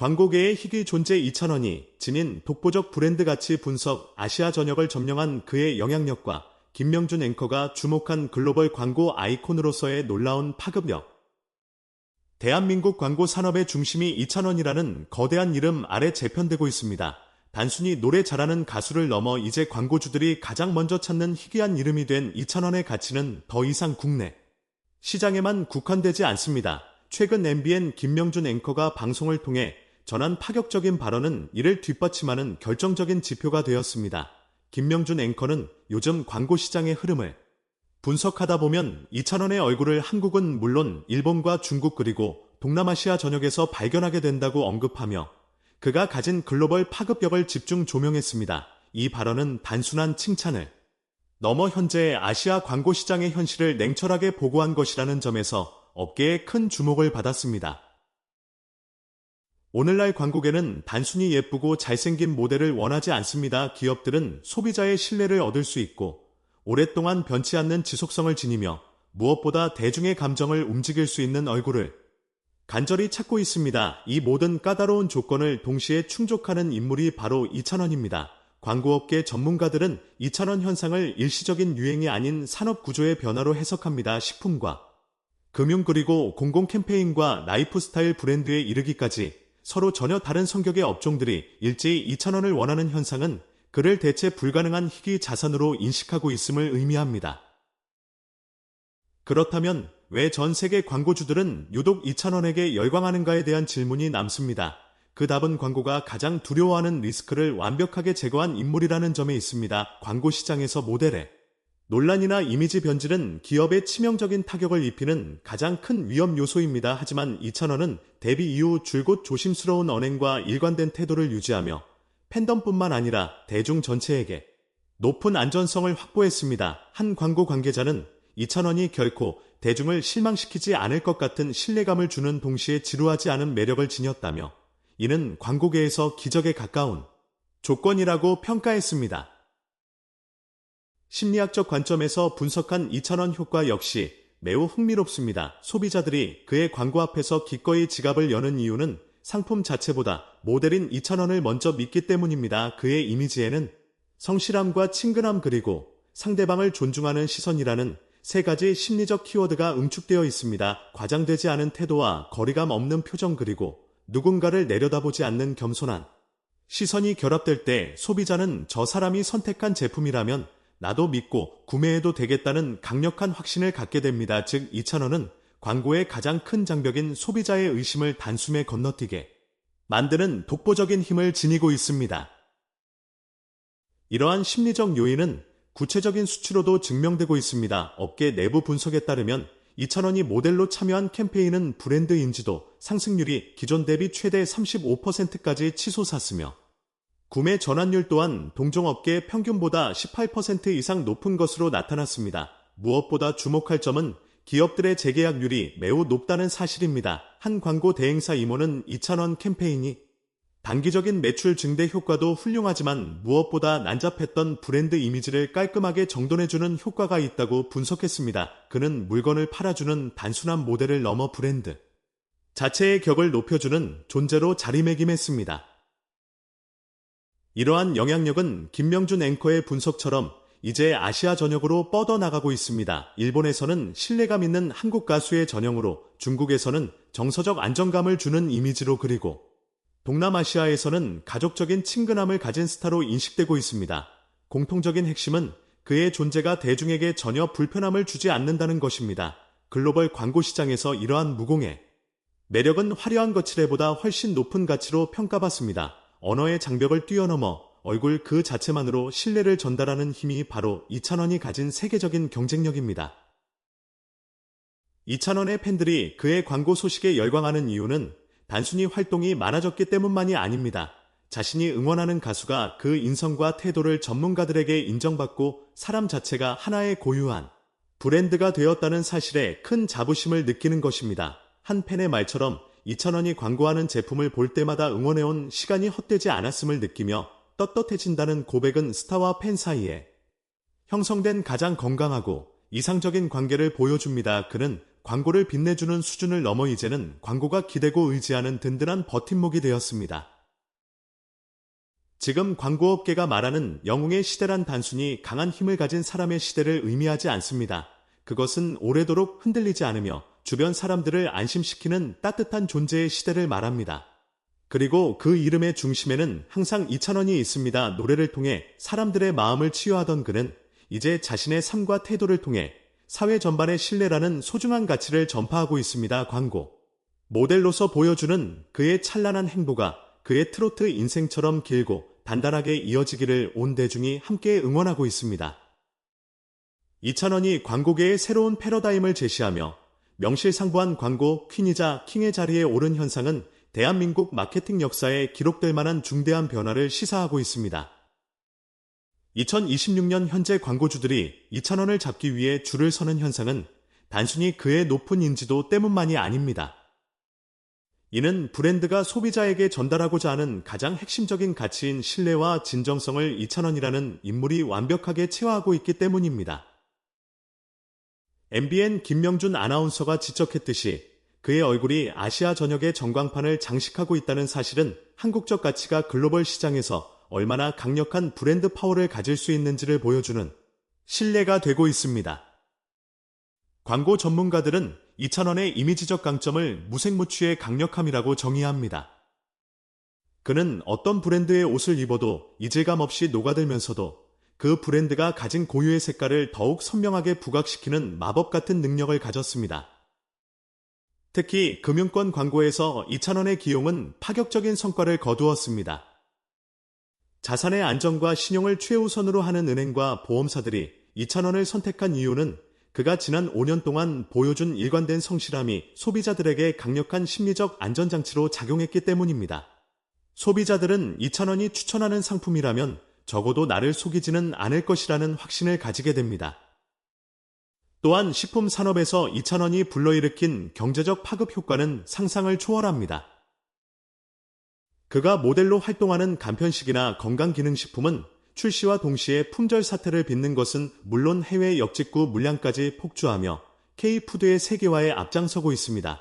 광고계의 희귀 존재 2,000원이 지닌 독보적 브랜드 가치 분석 아시아 전역을 점령한 그의 영향력과 김명준 앵커가 주목한 글로벌 광고 아이콘으로서의 놀라운 파급력. 대한민국 광고 산업의 중심이 2,000원이라는 거대한 이름 아래 재편되고 있습니다. 단순히 노래 잘하는 가수를 넘어 이제 광고주들이 가장 먼저 찾는 희귀한 이름이 된 2,000원의 가치는 더 이상 국내 시장에만 국한되지 않습니다. 최근 MBN 김명준 앵커가 방송을 통해 전한 파격적인 발언은 이를 뒷받침하는 결정적인 지표가 되었습니다. 김명준 앵커는 요즘 광고 시장의 흐름을 분석하다 보면 2,000원의 얼굴을 한국은 물론 일본과 중국 그리고 동남아시아 전역에서 발견하게 된다고 언급하며 그가 가진 글로벌 파급력을 집중 조명했습니다. 이 발언은 단순한 칭찬을 넘어 현재의 아시아 광고 시장의 현실을 냉철하게 보고한 것이라는 점에서 업계에 큰 주목을 받았습니다. 오늘날 광고계는 단순히 예쁘고 잘생긴 모델을 원하지 않습니다. 기업들은 소비자의 신뢰를 얻을 수 있고 오랫동안 변치 않는 지속성을 지니며 무엇보다 대중의 감정을 움직일 수 있는 얼굴을 간절히 찾고 있습니다. 이 모든 까다로운 조건을 동시에 충족하는 인물이 바로 이찬원입니다. 광고업계 전문가들은 이찬원 현상을 일시적인 유행이 아닌 산업 구조의 변화로 해석합니다. 식품과 금융 그리고 공공 캠페인과 라이프 스타일 브랜드에 이르기까지 서로 전혀 다른 성격의 업종들이 일제히 2천원을 원하는 현상은 그를 대체 불가능한 희귀 자산으로 인식하고 있음을 의미합니다. 그렇다면 왜 전 세계 광고주들은 유독 2천원에게 열광하는가에 대한 질문이 남습니다. 그 답은 광고가 가장 두려워하는 리스크를 완벽하게 제거한 인물이라는 점에 있습니다. 광고 시장에서 모델에 논란이나 이미지 변질은 기업에 치명적인 타격을 입히는 가장 큰 위험 요소입니다. 하지만 이찬원은 데뷔 이후 줄곧 조심스러운 언행과 일관된 태도를 유지하며 팬덤뿐만 아니라 대중 전체에게 높은 안전성을 확보했습니다. 한 광고 관계자는 이찬원이 결코 대중을 실망시키지 않을 것 같은 신뢰감을 주는 동시에 지루하지 않은 매력을 지녔다며 이는 광고계에서 기적에 가까운 조건이라고 평가했습니다. 심리학적 관점에서 분석한 2,000원 효과 역시 매우 흥미롭습니다. 소비자들이 그의 광고 앞에서 기꺼이 지갑을 여는 이유는 상품 자체보다 모델인 2,000원을 먼저 믿기 때문입니다. 그의 이미지에는 성실함과 친근함 그리고 상대방을 존중하는 시선이라는 세 가지 심리적 키워드가 응축되어 있습니다. 과장되지 않은 태도와 거리감 없는 표정 그리고 누군가를 내려다보지 않는 겸손한 시선이 결합될 때 소비자는 저 사람이 선택한 제품이라면 나도 믿고 구매해도 되겠다는 강력한 확신을 갖게 됩니다. 즉 2,000원은 광고의 가장 큰 장벽인 소비자의 의심을 단숨에 건너뛰게 만드는 독보적인 힘을 지니고 있습니다. 이러한 심리적 요인은 구체적인 수치로도 증명되고 있습니다. 업계 내부 분석에 따르면 2,000원이 모델로 참여한 캠페인은 브랜드 인지도 상승률이 기존 대비 최대 35%까지 치솟았으며 구매 전환율 또한 동종업계 평균보다 18% 이상 높은 것으로 나타났습니다. 무엇보다 주목할 점은 기업들의 재계약률이 매우 높다는 사실입니다. 한 광고 대행사 임원은 2,000원 캠페인이 단기적인 매출 증대 효과도 훌륭하지만 무엇보다 난잡했던 브랜드 이미지를 깔끔하게 정돈해주는 효과가 있다고 분석했습니다. 그는 물건을 팔아주는 단순한 모델을 넘어 브랜드 자체의 격을 높여주는 존재로 자리매김했습니다. 이러한 영향력은 김명준 앵커의 분석처럼 이제 아시아 전역으로 뻗어나가고 있습니다. 일본에서는 신뢰감 있는 한국 가수의 전형으로 중국에서는 정서적 안정감을 주는 이미지로 그리고 동남아시아에서는 가족적인 친근함을 가진 스타로 인식되고 있습니다. 공통적인 핵심은 그의 존재가 대중에게 전혀 불편함을 주지 않는다는 것입니다. 글로벌 광고 시장에서 이러한 무공의 매력은 화려한 거칠애보다 훨씬 높은 가치로 평가받습니다. 언어의 장벽을 뛰어넘어 얼굴 그 자체만으로 신뢰를 전달하는 힘이 바로 이찬원이 가진 세계적인 경쟁력입니다. 이찬원의 팬들이 그의 광고 소식에 열광하는 이유는 단순히 활동이 많아졌기 때문만이 아닙니다. 자신이 응원하는 가수가 그 인성과 태도를 전문가들에게 인정받고 사람 자체가 하나의 고유한 브랜드가 되었다는 사실에 큰 자부심을 느끼는 것입니다. 한 팬의 말처럼 2,000원이 광고하는 제품을 볼 때마다 응원해온 시간이 헛되지 않았음을 느끼며 떳떳해진다는 고백은 스타와 팬 사이에 형성된 가장 건강하고 이상적인 관계를 보여줍니다. 그는 광고를 빛내주는 수준을 넘어 이제는 광고가 기대고 의지하는 든든한 버팀목이 되었습니다. 지금 광고업계가 말하는 영웅의 시대란 단순히 강한 힘을 가진 사람의 시대를 의미하지 않습니다. 그것은 오래도록 흔들리지 않으며 주변 사람들을 안심시키는 따뜻한 존재의 시대를 말합니다. 그리고 그 이름의 중심에는 항상 이찬원이 있습니다. 노래를 통해 사람들의 마음을 치유하던 그는 이제 자신의 삶과 태도를 통해 사회 전반의 신뢰라는 소중한 가치를 전파하고 있습니다. 광고. 모델로서 보여주는 그의 찬란한 행보가 그의 트로트 인생처럼 길고 단단하게 이어지기를 온 대중이 함께 응원하고 있습니다. 이찬원이 광고계의 새로운 패러다임을 제시하며 명실상부한 광고 퀸이자 킹의 자리에 오른 현상은 대한민국 마케팅 역사에 기록될 만한 중대한 변화를 시사하고 있습니다. 2026년 현재 광고주들이 2,000원을 잡기 위해 줄을 서는 현상은 단순히 그의 높은 인지도 때문만이 아닙니다. 이는 브랜드가 소비자에게 전달하고자 하는 가장 핵심적인 가치인 신뢰와 진정성을 2,000원이라는 인물이 완벽하게 체화하고 있기 때문입니다. MBN 김명준 아나운서가 지적했듯이 그의 얼굴이 아시아 전역의 전광판을 장식하고 있다는 사실은 한국적 가치가 글로벌 시장에서 얼마나 강력한 브랜드 파워를 가질 수 있는지를 보여주는 신뢰가 되고 있습니다. 광고 전문가들은 2,000원의 이미지적 강점을 무색무취의 강력함이라고 정의합니다. 그는 어떤 브랜드의 옷을 입어도 이질감 없이 녹아들면서도 그 브랜드가 가진 고유의 색깔을 더욱 선명하게 부각시키는 마법 같은 능력을 가졌습니다. 특히 금융권 광고에서 2,000원의 기용은 파격적인 성과를 거두었습니다. 자산의 안정과 신용을 최우선으로 하는 은행과 보험사들이 2,000원을 선택한 이유는 그가 지난 5년 동안 보여준 일관된 성실함이 소비자들에게 강력한 심리적 안전장치로 작용했기 때문입니다. 소비자들은 2,000원이 추천하는 상품이라면 적어도 나를 속이지는 않을 것이라는 확신을 가지게 됩니다. 또한 식품 산업에서 2,000원이 불러일으킨 경제적 파급 효과는 상상을 초월합니다. 그가 모델로 활동하는 간편식이나 건강기능식품은 출시와 동시에 품절 사태를 빚는 것은 물론 해외 역직구 물량까지 폭주하며 K푸드의 세계화에 앞장서고 있습니다.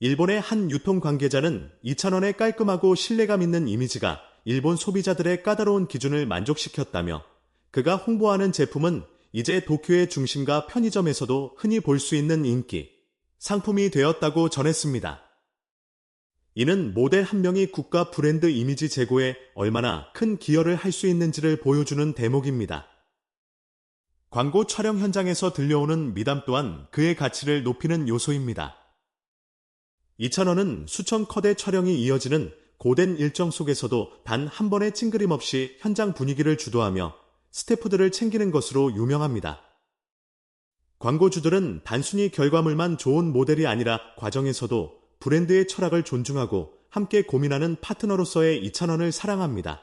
일본의 한 유통 관계자는 2,000원의 깔끔하고 신뢰감 있는 이미지가 일본 소비자들의 까다로운 기준을 만족시켰다며 그가 홍보하는 제품은 이제 도쿄의 중심과 편의점에서도 흔히 볼 수 있는 인기 상품이 되었다고 전했습니다. 이는 모델 한 명이 국가 브랜드 이미지 제고에 얼마나 큰 기여를 할 수 있는지를 보여주는 대목입니다. 광고 촬영 현장에서 들려오는 미담 또한 그의 가치를 높이는 요소입니다. 2,000원은 수천 컷의 촬영이 이어지는 고된 일정 속에서도 단 한 번의 찡그림 없이 현장 분위기를 주도하며 스태프들을 챙기는 것으로 유명합니다. 광고주들은 단순히 결과물만 좋은 모델이 아니라 과정에서도 브랜드의 철학을 존중하고 함께 고민하는 파트너로서의 2,000원을 사랑합니다.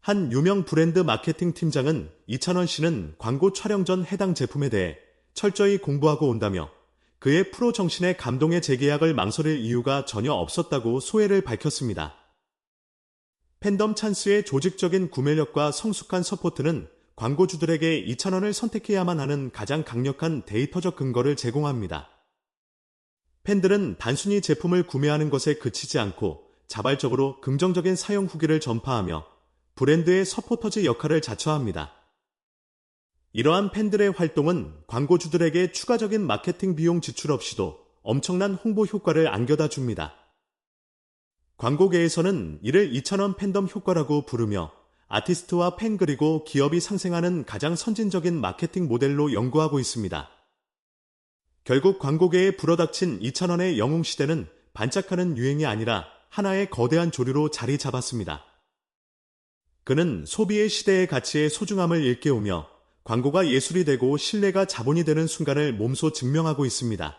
한 유명 브랜드 마케팅 팀장은 2,000원 씨는 광고 촬영 전 해당 제품에 대해 철저히 공부하고 온다며 그의 프로 정신의 감동의 재계약을 망설일 이유가 전혀 없었다고 소회를 밝혔습니다. 팬덤 찬스의 조직적인 구매력과 성숙한 서포트는 광고주들에게 2,000원을 선택해야만 하는 가장 강력한 데이터적 근거를 제공합니다. 팬들은 단순히 제품을 구매하는 것에 그치지 않고 자발적으로 긍정적인 사용 후기를 전파하며 브랜드의 서포터즈 역할을 자처합니다. 이러한 팬들의 활동은 광고주들에게 추가적인 마케팅 비용 지출 없이도 엄청난 홍보 효과를 안겨다 줍니다. 광고계에서는 이를 2,000원 팬덤 효과라고 부르며 아티스트와 팬 그리고 기업이 상생하는 가장 선진적인 마케팅 모델로 연구하고 있습니다. 결국 광고계에 불어닥친 2,000원의 영웅 시대는 반짝하는 유행이 아니라 하나의 거대한 조류로 자리 잡았습니다. 그는 소비의 시대의 가치의 소중함을 일깨우며 광고가 예술이 되고 신뢰가 자본이 되는 순간을 몸소 증명하고 있습니다.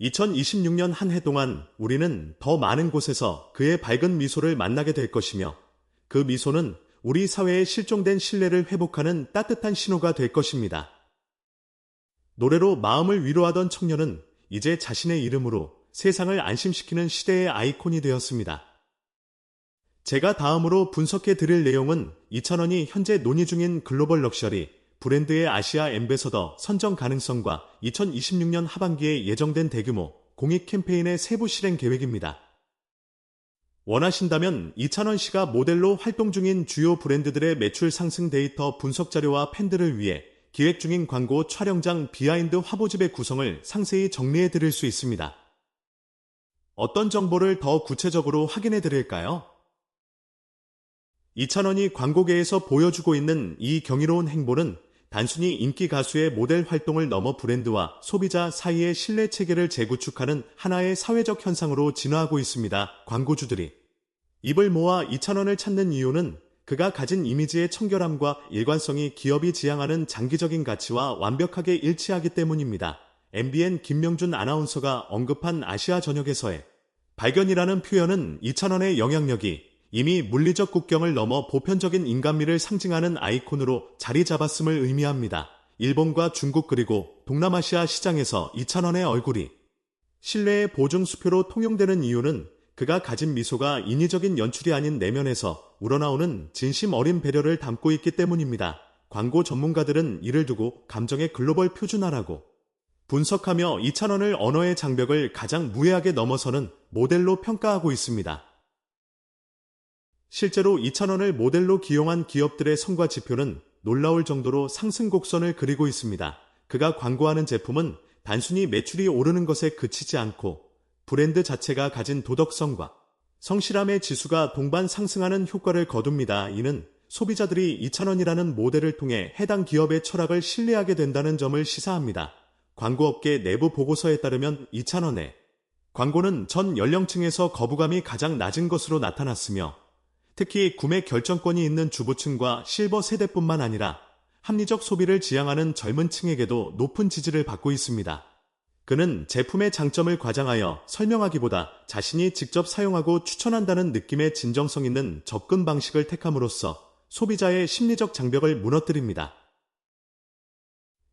2026년 한 해 동안 우리는 더 많은 곳에서 그의 밝은 미소를 만나게 될 것이며 그 미소는 우리 사회의 실종된 신뢰를 회복하는 따뜻한 신호가 될 것입니다. 노래로 마음을 위로하던 청년은 이제 자신의 이름으로 세상을 안심시키는 시대의 아이콘이 되었습니다. 제가 다음으로 분석해 드릴 내용은 2,000원이 현재 논의 중인 글로벌 럭셔리 브랜드의 아시아 엠베서더 선정 가능성과 2026년 하반기에 예정된 대규모 공익 캠페인의 세부 실행 계획입니다. 원하신다면 이찬원 씨가 모델로 활동 중인 주요 브랜드들의 매출 상승 데이터 분석 자료와 팬들을 위해 기획 중인 광고 촬영장 비하인드 화보집의 구성을 상세히 정리해 드릴 수 있습니다. 어떤 정보를 더 구체적으로 확인해 드릴까요? 이찬원이 광고계에서 보여주고 있는 이 경이로운 행보는 단순히 인기 가수의 모델 활동을 넘어 브랜드와 소비자 사이의 신뢰 체계를 재구축하는 하나의 사회적 현상으로 진화하고 있습니다. 광고주들이 입을 모아 이찬원을 찾는 이유는 그가 가진 이미지의 청결함과 일관성이 기업이 지향하는 장기적인 가치와 완벽하게 일치하기 때문입니다. MBN 김명준 아나운서가 언급한 아시아 전역에서의 발견이라는 표현은 이찬원의 영향력이 이미 물리적 국경을 넘어 보편적인 인간미를 상징하는 아이콘으로 자리 잡았음을 의미합니다. 일본과 중국 그리고 동남아시아 시장에서 이찬원의 얼굴이 신뢰의 보증 수표로 통용되는 이유는 그가 가진 미소가 인위적인 연출이 아닌 내면에서 우러나오는 진심 어린 배려를 담고 있기 때문입니다. 광고 전문가들은 이를 두고 감정의 글로벌 표준화라고 분석하며 이찬원을 언어의 장벽을 가장 무해하게 넘어서는 모델로 평가하고 있습니다. 실제로 2,000원을 모델로 기용한 기업들의 성과 지표는 놀라울 정도로 상승 곡선을 그리고 있습니다. 그가 광고하는 제품은 단순히 매출이 오르는 것에 그치지 않고 브랜드 자체가 가진 도덕성과 성실함의 지수가 동반 상승하는 효과를 거둡니다. 이는 소비자들이 2,000원이라는 모델을 통해 해당 기업의 철학을 신뢰하게 된다는 점을 시사합니다. 광고업계 내부 보고서에 따르면 2,000원에 광고는 전 연령층에서 거부감이 가장 낮은 것으로 나타났으며 특히 구매 결정권이 있는 주부층과 실버 세대뿐만 아니라 합리적 소비를 지향하는 젊은 층에게도 높은 지지를 받고 있습니다. 그는 제품의 장점을 과장하여 설명하기보다 자신이 직접 사용하고 추천한다는 느낌의 진정성 있는 접근 방식을 택함으로써 소비자의 심리적 장벽을 무너뜨립니다.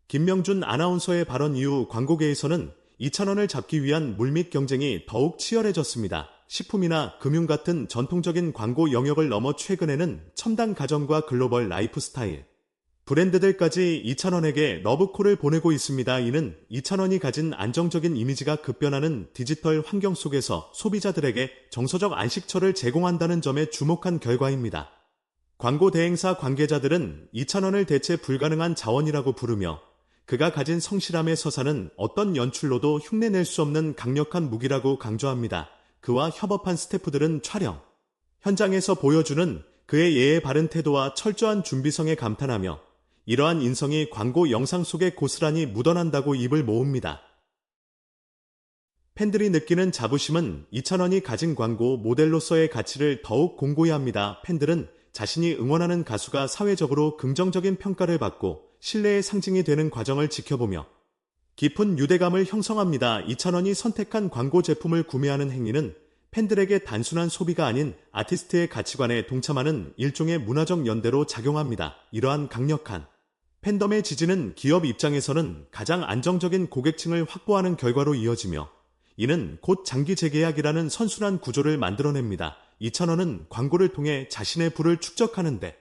김명준 아나운서의 발언 이후 광고계에서는 2,000원을 잡기 위한 물밑 경쟁이 더욱 치열해졌습니다. 식품이나 금융 같은 전통적인 광고 영역을 넘어 최근에는 첨단 가정과 글로벌 라이프 스타일, 브랜드들까지 2,000원에게 러브콜을 보내고 있습니다. 이는 2,000원이 가진 안정적인 이미지가 급변하는 디지털 환경 속에서 소비자들에게 정서적 안식처를 제공한다는 점에 주목한 결과입니다. 광고 대행사 관계자들은 2,000원을 대체 불가능한 자원이라고 부르며 그가 가진 성실함의 서사는 어떤 연출로도 흉내낼 수 없는 강력한 무기라고 강조합니다. 그와 협업한 스태프들은 촬영 현장에서 보여주는 그의 예의 바른 태도와 철저한 준비성에 감탄하며 이러한 인성이 광고 영상 속에 고스란히 묻어난다고 입을 모읍니다. 팬들이 느끼는 자부심은 2,000원이 가진 광고 모델로서의 가치를 더욱 공고히 합니다. 팬들은 자신이 응원하는 가수가 사회적으로 긍정적인 평가를 받고 신뢰의 상징이 되는 과정을 지켜보며 깊은 유대감을 형성합니다. 2,000원이 선택한 광고 제품을 구매하는 행위는 팬들에게 단순한 소비가 아닌 아티스트의 가치관에 동참하는 일종의 문화적 연대로 작용합니다. 이러한 강력한 팬덤의 지지는 기업 입장에서는 가장 안정적인 고객층을 확보하는 결과로 이어지며 이는 곧 장기 재계약이라는 선순환 구조를 만들어냅니다. 2,000원은 광고를 통해 자신의 부를 축적하는데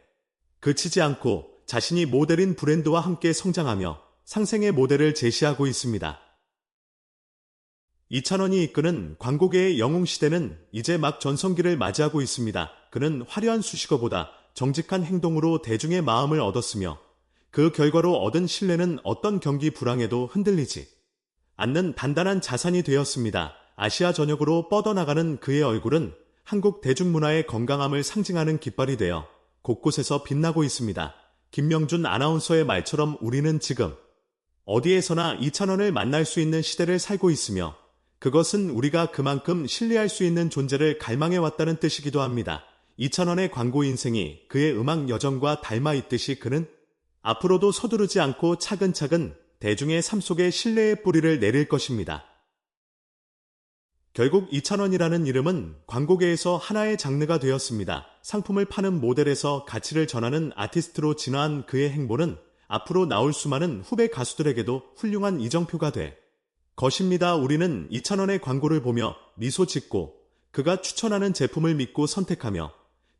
그치지 않고 자신이 모델인 브랜드와 함께 성장하며 상생의 모델을 제시하고 있습니다. 이찬원이 이끄는 광고계의 영웅 시대는 이제 막 전성기를 맞이하고 있습니다. 그는 화려한 수식어보다 정직한 행동으로 대중의 마음을 얻었으며 그 결과로 얻은 신뢰는 어떤 경기 불황에도 흔들리지 않는 단단한 자산이 되었습니다. 아시아 전역으로 뻗어나가는 그의 얼굴은 한국 대중문화의 건강함을 상징하는 깃발이 되어 곳곳에서 빛나고 있습니다. 김명준 아나운서의 말처럼 우리는 지금 어디에서나 2,000원을 만날 수 있는 시대를 살고 있으며 그것은 우리가 그만큼 신뢰할 수 있는 존재를 갈망해 왔다는 뜻이기도 합니다. 2,000원의 광고 인생이 그의 음악 여정과 닮아 있듯이 그는 앞으로도 서두르지 않고 차근차근 대중의 삶 속에 신뢰의 뿌리를 내릴 것입니다. 결국 2,000원이라는 이름은 광고계에서 하나의 장르가 되었습니다. 상품을 파는 모델에서 가치를 전하는 아티스트로 진화한 그의 행보는 앞으로 나올 수많은 후배 가수들에게도 훌륭한 이정표가 돼. 것입니다. 우리는 2,000원의 광고를 보며 미소 짓고 그가 추천하는 제품을 믿고 선택하며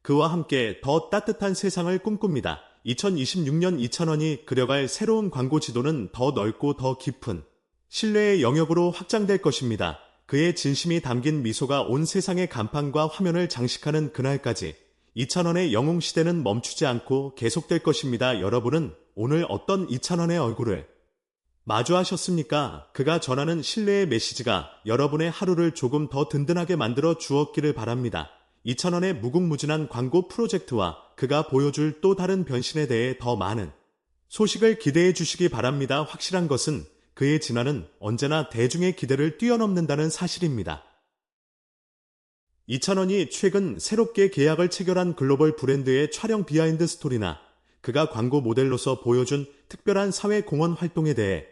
그와 함께 더 따뜻한 세상을 꿈꿉니다. 2026년 2,000원이 그려갈 새로운 광고 지도는 더 넓고 더 깊은 신뢰의 영역으로 확장될 것입니다. 그의 진심이 담긴 미소가 온 세상의 간판과 화면을 장식하는 그날까지 2,000원의 영웅 시대는 멈추지 않고 계속될 것입니다. 여러분은 오늘 어떤 2,000원의 얼굴을 마주하셨습니까? 그가 전하는 신뢰의 메시지가 여러분의 하루를 조금 더 든든하게 만들어 주었기를 바랍니다. 2,000원의 무궁무진한 광고 프로젝트와 그가 보여줄 또 다른 변신에 대해 더 많은 소식을 기대해 주시기 바랍니다. 확실한 것은 그의 진화는 언제나 대중의 기대를 뛰어넘는다는 사실입니다. 2,000원이 최근 새롭게 계약을 체결한 글로벌 브랜드의 촬영 비하인드 스토리나 그가 광고 모델로서 보여준 특별한 사회 공헌 활동에 대해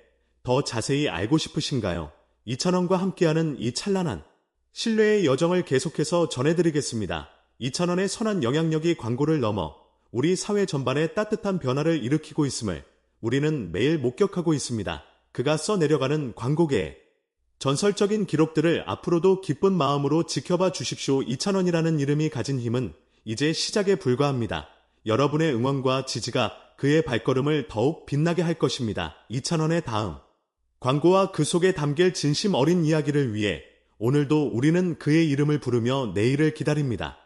더 자세히 알고 싶으신가요? 2,000원과 함께하는 이 찬란한 신뢰의 여정을 계속해서 전해드리겠습니다. 2,000원의 선한 영향력이 광고를 넘어 우리 사회 전반에 따뜻한 변화를 일으키고 있음을 우리는 매일 목격하고 있습니다. 그가 써내려가는 광고계의 전설적인 기록들을 앞으로도 기쁜 마음으로 지켜봐 주십시오. 2,000원이라는 이름이 가진 힘은 이제 시작에 불과합니다. 여러분의 응원과 지지가 그의 발걸음을 더욱 빛나게 할 것입니다. 2,000원의 다음 광고와 그 속에 담길 진심 어린 이야기를 위해 오늘도 우리는 그의 이름을 부르며 내일을 기다립니다.